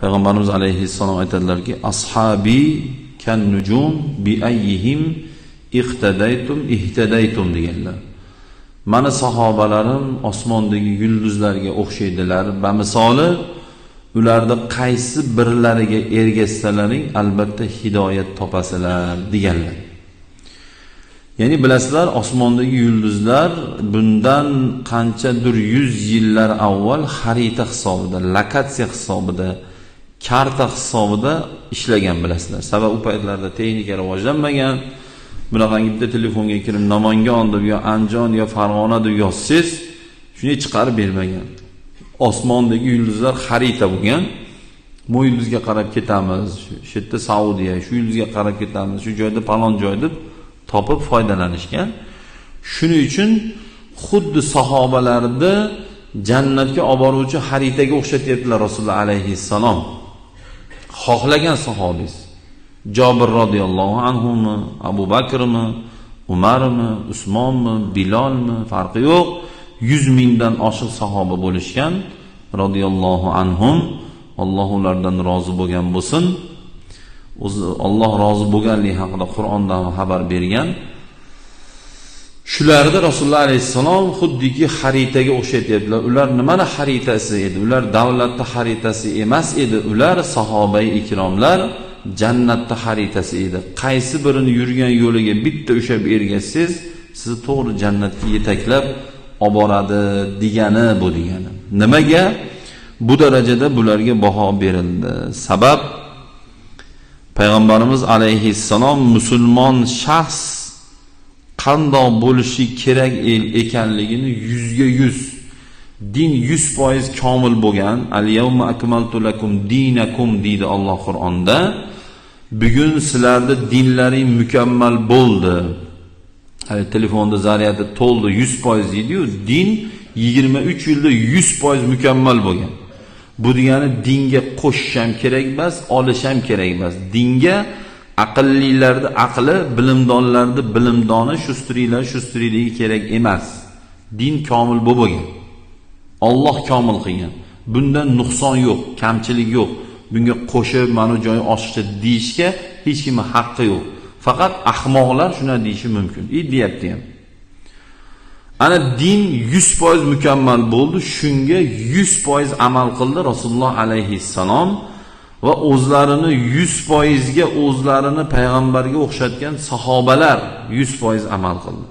payg'ambarimiz alayhissalom aytadilarki ashabi kan nujum bi ayyihim iqtadaytum ihtadaytum deganlar. Mani sahobalarim osmondagi yulduzlarga o'xshaydilar va misoli ularni qaysi birlariga ergashsalaring albatta hidoyat topasizlar deganlar. Ya'ni bilasizlar osmondagi yulduzlar bundan qanchadir yuz yillar avval xarita hisobida lokatsiya hisobida karta hisobida ishlagan bilasizlar. Sabab u paytlarda texnika rivojlanmagan. Bunaqangi bitta telefonga kirib namangan deb yo andijon yo farg'ona deb yozsangiz shunday chiqarib bermagan. Osmondagi yulduzlar xarita bo'lgan. Bu yulduzga qarab ketamiz. Shu yerda saudiya shu yulduzga qarab ketamiz. Shu joyda palon joy deb topib foydalanishgan. Shuning uchun xuddi sahobalarni jannatga olib boruvchi xaritaga o'xshatyaptilar rasululloh alayhissalom. Xohlagan sahobiz. Jobir roziyallohu anhumi abu bakrmi umarmi usmonmi bilolmi farqi yo'q. Yuz mingdan oshiq sahoba bo'lishgan roziyallohu anhum alloh ulardan rozi bo'lgan bo'lsin. O'zi olloh rozi bo'lganligi haqida qur'ondan xabar bergan? Shularni rasululloh alayhissalom xuddiki xaritaga o'xshatyaptilar ular nimani xaritasi edi? Ular davlatni xaritasi emas edi. Ular sahobai ikromlar jannatni xaritasi edi. Qaysi birini yurgan yo'liga bitta ushlab ergashsangiz sizni to'g'ri jannatga yetaklab olib boradi degani bu degani. Nimaga? Bu darajada bularga baho berildi. Sabab payg'ambarimiz alayhissalom musulmon shaxs qandoq bo'lishi kerak ekanligini yuzga yuz. Din yuz foiz komil bo'lgan. Al yavma akmaltu lakum dinakum deydi alloh qur'onda. Bugun sizlarni dinlaring mukammal bo'ldi. Telefonda zaryadi to'ldi yuz foiz deydiyu din yigirma uch yilda yuz foiz mukammal bo'lgan. Bu degani dinga qo'shish ham kerak emas olish ham kerak emas. Dinga aqllilarni aqli bilimdonlarni bilimdoni shustriylar shustriyligi kerak emas. Din komil bo'lib bo'lgan. Olloh komil qilgan. Bundan nuqson yo'q kamchilik yo'q. Bunga qo'shib mana joyi oshdi deyishga hech kimni haqqi yo'q. Faqat ahmoqlar shunday deyishi mumkin. И deyapti ham. Ana din yuz foiz mukammal bo'ldi. Shunga yuz foiz amal qildi rasululloh alayhissalom. Va o'zlarini yuz foizga o'zlarini payg'ambarga o'xshatgan sahobalar yuz foiz amal qildi